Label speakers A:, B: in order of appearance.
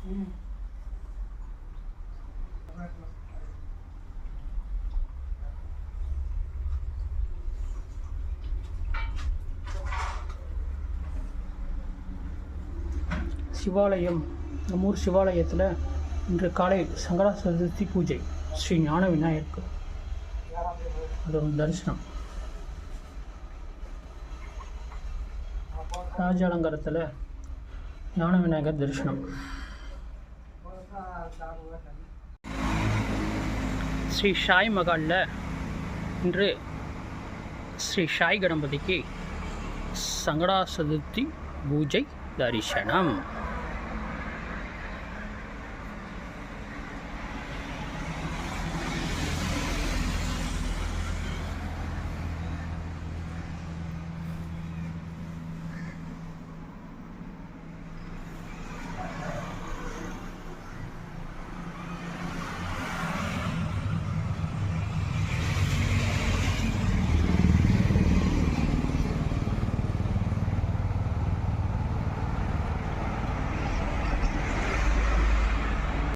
A: சிவாலயம் நம்மூர் சிவாலயத்தில் இன்று காலை சங்கரா சதுர்த்தி பூஜை ஸ்ரீ ஞான விநாயகருக்கு. அது ஒரு தரிசனம். ராஜ அலங்காரத்தில் ஞான விநாயகர் தரிசனம். ஸ்ரீ ஷாய் மகாலில் இன்று ஸ்ரீ ஷாய் கணபதிக்கு சங்கடா சதுர்த்தி பூஜை தரிசனம்.